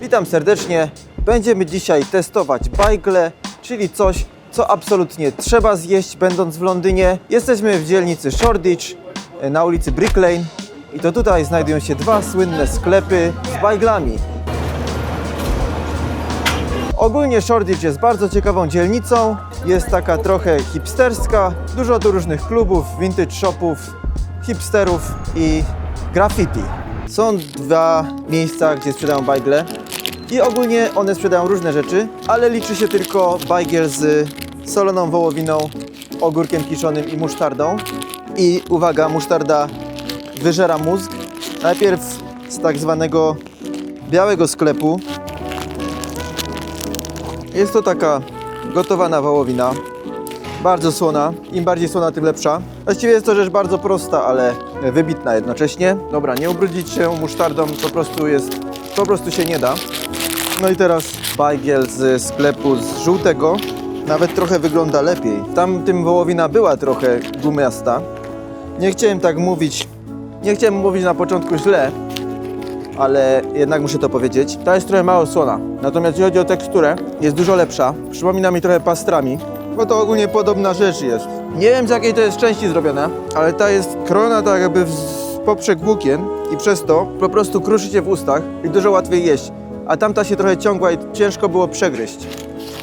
Witam serdecznie. Będziemy dzisiaj testować bajgle, czyli coś, co absolutnie trzeba zjeść będąc w Londynie. Jesteśmy w dzielnicy Shoreditch e, na ulicy Brick Lane i to tutaj znajdują się dwa słynne sklepy z bajglami. Ogólnie Shoreditch jest bardzo ciekawą dzielnicą. Jest taka trochę hipsterska. Dużo tu różnych klubów, vintage shopów, hipsterów i graffiti. Są dwa miejsca, gdzie sprzedają bajgle. I ogólnie one sprzedają różne rzeczy, ale liczy się tylko bajgiel z soloną wołowiną, ogórkiem kiszonym i musztardą. I uwaga, musztarda wyżera mózg. Najpierw z tak zwanego białego sklepu jest to taka gotowana wołowina, bardzo słona. Im bardziej słona, tym lepsza. Właściwie jest to rzecz bardzo prosta, ale wybitna jednocześnie. Dobra, nie ubrudzić się musztardą po prostu jest, po prostu się nie da. No i teraz bajgiel z sklepu z żółtego. Nawet trochę wygląda lepiej. Tam tym wołowina była trochę gumiasta. Nie chciałem tak mówić, nie chciałem mówić na początku źle, ale jednak muszę to powiedzieć. Ta jest trochę mało słona. Natomiast jeśli chodzi o teksturę, jest dużo lepsza. Przypomina mi trochę pastrami, bo to ogólnie podobna rzecz jest. Nie wiem z jakiej to jest części zrobione, ale ta jest krona tak jakby w poprzek włókien i przez to po prostu kruszy się w ustach i dużo łatwiej jeść. A tamta się trochę ciągła i ciężko było przegryźć.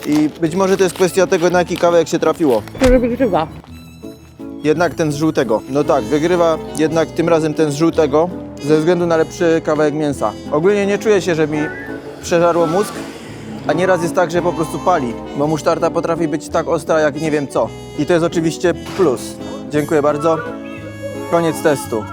I być może to jest kwestia tego, na jaki kawałek się trafiło. Który wygrywa? Jednak ten z żółtego. No tak, wygrywa jednak tym razem ten z żółtego ze względu na lepszy kawałek mięsa. Ogólnie nie czuję się, że mi przeżarło mózg, a nieraz jest tak, że po prostu pali, bo musztarda potrafi być tak ostra jak nie wiem co. I to jest oczywiście plus. Dziękuję bardzo. Koniec testu.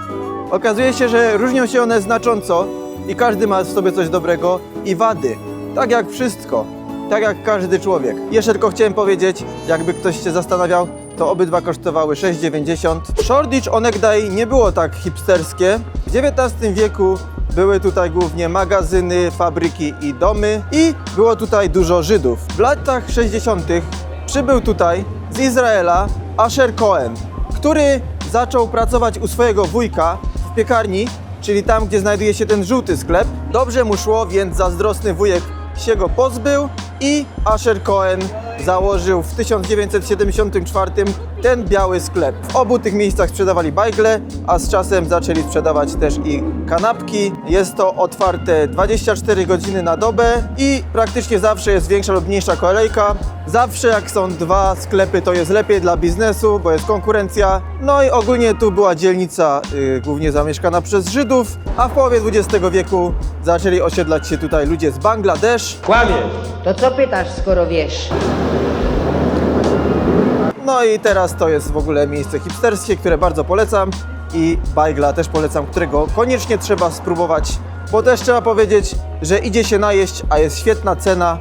Okazuje się, że różnią się one znacząco i każdy ma w sobie coś dobrego i wady. Tak jak wszystko. Tak jak każdy człowiek. Jeszcze tylko chciałem powiedzieć, jakby ktoś się zastanawiał, to obydwa kosztowały 6,90. Shoreditch onegdaj nie było tak hipsterskie. W XIX wieku były tutaj głównie magazyny, fabryki i domy i było tutaj dużo Żydów. W latach 60. przybył tutaj z Izraela Asher Cohen, który zaczął pracować u swojego wujka w piekarni, czyli tam, gdzie znajduje się ten żółty sklep. Dobrze mu szło, więc zazdrosny wujek się go pozbył i Asher Cohen założył w 1974 ten biały sklep. W obu tych miejscach sprzedawali bajgle, a z czasem zaczęli sprzedawać też i kanapki. Jest to otwarte 24 godziny na dobę i praktycznie zawsze jest większa lub mniejsza kolejka. Zawsze jak są dwa sklepy, to jest lepiej dla biznesu, bo jest konkurencja. No i ogólnie tu była dzielnica y, głównie zamieszkana przez Żydów, a w połowie XX wieku zaczęli osiedlać się tutaj ludzie z Bangladesz. To co pytasz, skoro wiesz? No i teraz to jest w ogóle miejsce hipsterskie, które bardzo polecam i bajgla też polecam, którego koniecznie trzeba spróbować, bo też trzeba powiedzieć, że idzie się najeść, a jest świetna cena